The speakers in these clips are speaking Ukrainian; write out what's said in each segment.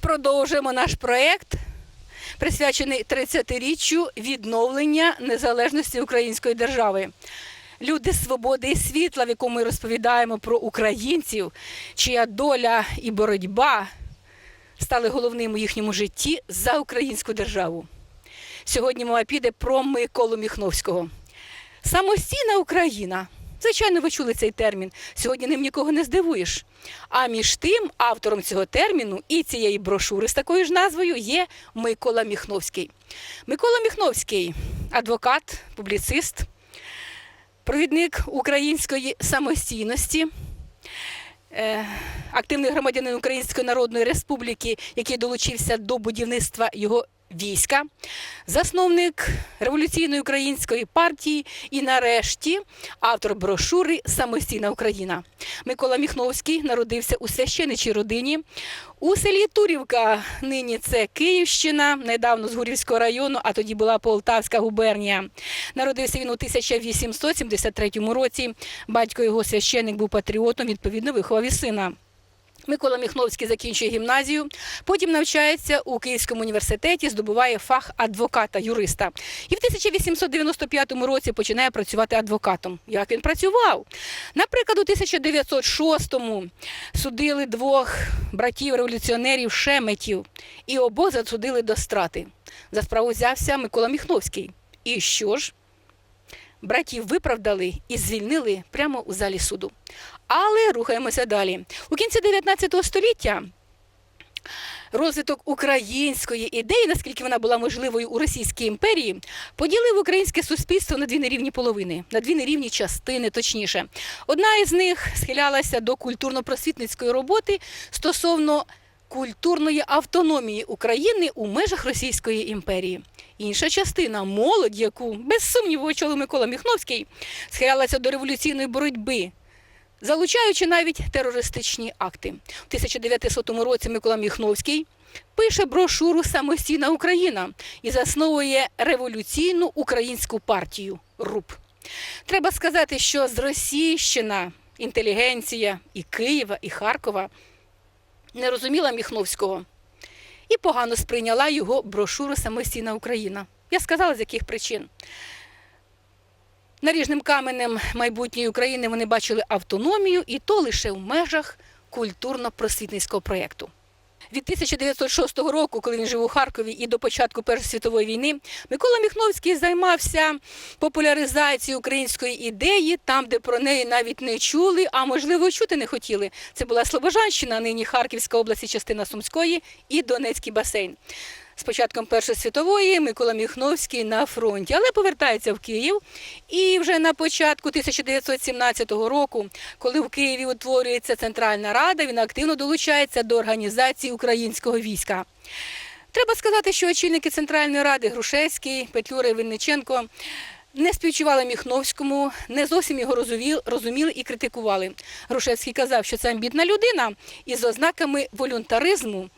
Продовжуємо наш проєкт, присвячений 30-річчю відновлення незалежності української держави. Люди свободи і світла, в якому ми розповідаємо про українців, чия доля і боротьба стали головним у їхньому житті за українську державу. Сьогодні мова піде про Миколу Міхновського. Самостійна Україна. Звичайно, ви чули цей термін. Сьогодні ним нікого не здивуєш. А між тим, автором цього терміну і цієї брошури з такою ж назвою є Микола Міхновський. Микола Міхновський адвокат, публіцист, провідник української самостійності. е, Активний громадянин Української Народної Республіки, який долучився до будівництва його війська, засновник революційної української партії і, нарешті, автор брошури Самостійна Україна. Микола Міхновський народився у священичій родині у селі Турівка. Нині це Київщина, недавно з Гурівського району, а тоді була Полтавська губернія. Народився він у 1873 році. Батько його священник був патріотом, відповідно, виховав і сина. Микола Міхновський закінчує гімназію, потім навчається у Київському університеті, здобуває фах адвоката, юриста. І в 1895 році починає працювати адвокатом. Як він працював? Наприклад, у 1906-му судили двох братів-революціонерів Шеметів, і обох засудили до страти. За справу взявся Микола Міхновський. І що ж? Братів виправдали і звільнили прямо у залі суду. Але рухаємося далі. У кінці 19 століття розвиток української ідеї, наскільки вона була можливою у Російській імперії, поділив українське суспільство на дві нерівні половини, на дві нерівні частини, точніше. Одна із них схилялася до культурно-просвітницької роботи стосовно культурної автономії України у межах Російської імперії. Інша частина молодь, яку без сумніву очолив Микола Міхновський, схилялася до революційної боротьби, залучаючи навіть терористичні акти. У 1900 році Микола Міхновський пише брошуру Самостійна Україна і засновує революційну українську партію РУП. Треба сказати, що з Російщина, інтелігенція і Києва, і Харкова не розуміла Міхновського і погано сприйняла його брошуру Самостійна Україна. Я сказала, з яких причин. Наріжним каменем майбутньої України вони бачили автономію, і то лише в межах культурно-просвітницького проєкту. Від 1906 року, коли він жив у Харкові, і до початку Першої світової війни, Микола Міхновський займався популяризацією української ідеї, там, де про неї навіть не чули, а можливо чути не хотіли. Це була Слобожанщина, нині Харківська область, частина Сумської і Донецький басейн. З початком Першої світової Микола Міхновський на фронті, але повертається в Київ. І вже на початку 1917 року, коли в Києві утворюється Центральна Рада, він активно долучається до організації українського війська. Треба сказати, що очільники Центральної Ради Грушевський, Петлюра і Винниченко не співчували Міхновському, не зовсім його розуміли, і критикували. Грушевський казав, що це амбітна людина із ознаками волюнтаризму.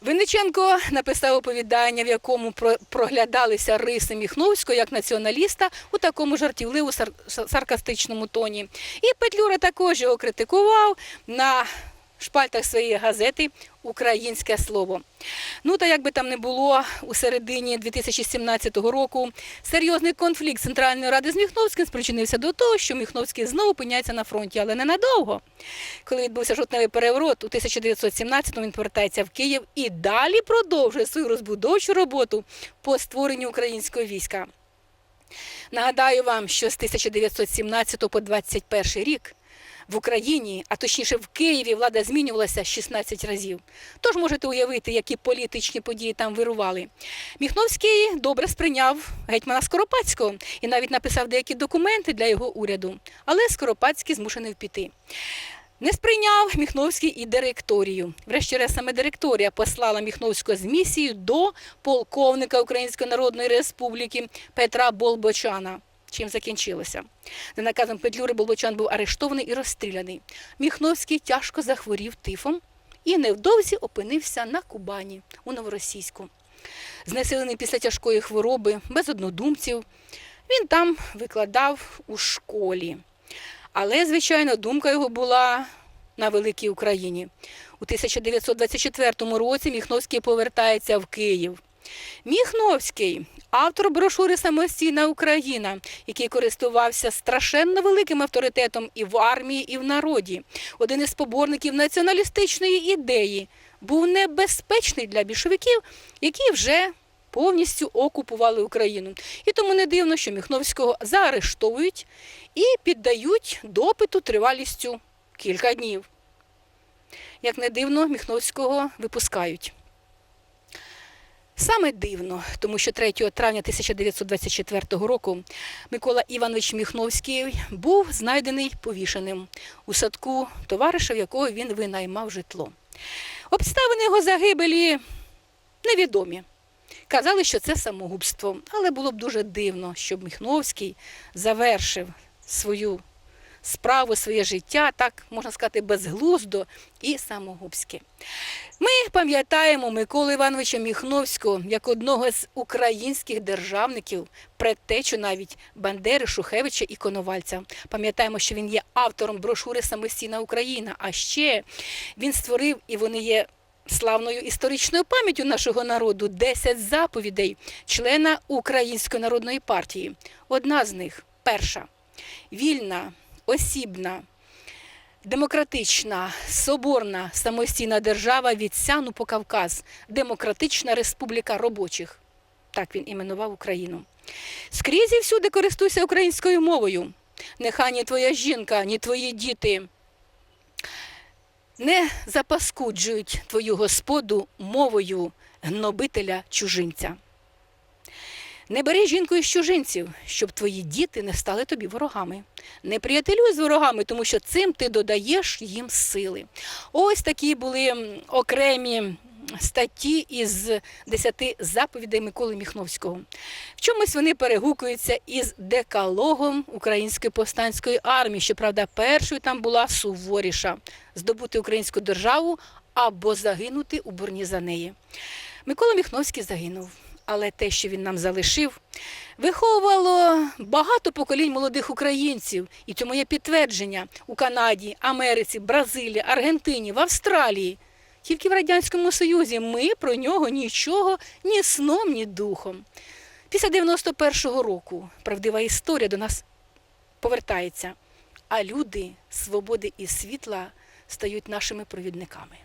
Винниченко написав оповідання, в якому про- проглядалися риси Міхновського як націоналіста у такому жартівливо сар- саркастичному тоні. І Петлюра також його критикував на шпальтах своєї газети Українське слово. Ну та як би там не було, у середині 2017 року серйозний конфлікт Центральної ради з Міхновським спричинився до того, що Міхновський знову опиняється на фронті, але ненадовго. Коли відбувся жовтневий переворот, у 1917-му він повертається в Київ і далі продовжує свою розбудовчу роботу по створенню українського війська. Нагадаю вам, що з 1917 по 21 рік в Україні, а точніше в Києві, влада змінювалася 16 разів. Тож можете уявити, які політичні події там вирували. Міхновський добре сприйняв гетьмана Скоропадського і навіть написав деякі документи для його уряду, але Скоропадський змушений піти. Не сприйняв Міхновський і директорію. Врешті-решт саме директорія послала Міхновського з місією до полковника Української Народної Республіки Петра Болбочана. Чим закінчилося? За наказом Петлюри Болбочан був арештований і розстріляний. Міхновський тяжко захворів тифом і невдовзі опинився на Кубані у Новоросійську. Знесилений після тяжкої хвороби, без однодумців, він там викладав у школі. Але, звичайно, думка його була на великій Україні. У 1924 році Міхновський повертається в Київ. Міхновський автор брошури Самостійна Україна, який користувався страшенно великим авторитетом і в армії, і в народі. Один із поборників націоналістичної ідеї був небезпечний для більшовиків, які вже повністю окупували Україну. І тому не дивно, що Міхновського заарештовують і піддають допиту тривалістю кілька днів. Як не дивно, Міхновського випускають. Саме дивно, тому що 3 травня 1924 року Микола Іванович Міхновський був знайдений повішеним у садку товариша, в якого він винаймав житло. Обставини його загибелі невідомі. Казали, що це самогубство, але було б дуже дивно, щоб Міхновський завершив свою справу, своє життя, так можна сказати, безглуздо і самогубське. Ми пам'ятаємо Миколу Івановича Міхновського як одного з українських державників, предтечу навіть Бандери, Шухевича і Коновальця. Пам'ятаємо, що він є автором брошури Самостійна Україна. А ще він створив і вони є. Славною історичною пам'яттю нашого народу 10 заповідей члена Української народної партії. Одна з них перша вільна, осібна, демократична, соборна самостійна держава від Сяну по Кавказ, Демократична Республіка робочих. Так він іменував Україну. Скрізь і всюди користуйся українською мовою. Нехай ні твоя жінка, ні твої діти не запаскуджують твою господу мовою гнобителя чужинця. Не бери жінку із чужинців, щоб твої діти не стали тобі ворогами. Не приятелюй з ворогами, тому що цим ти додаєш їм сили. Ось такі були окремі статті із десяти заповідей Миколи Міхновського. В чомусь вони перегукуються із декалогом Української повстанської армії. Щоправда, першою там була суворіша здобути українську державу або загинути у борні за неї. Микола Міхновський загинув. Але те, що він нам залишив, виховувало багато поколінь молодих українців, і цьому є підтвердження у Канаді, Америці, Бразилії, Аргентині, в Австралії. Тільки в Радянському Союзі ми про нього нічого ні сном, ні духом. Після 91-го року правдива історія до нас повертається, а люди свободи і світла стають нашими провідниками.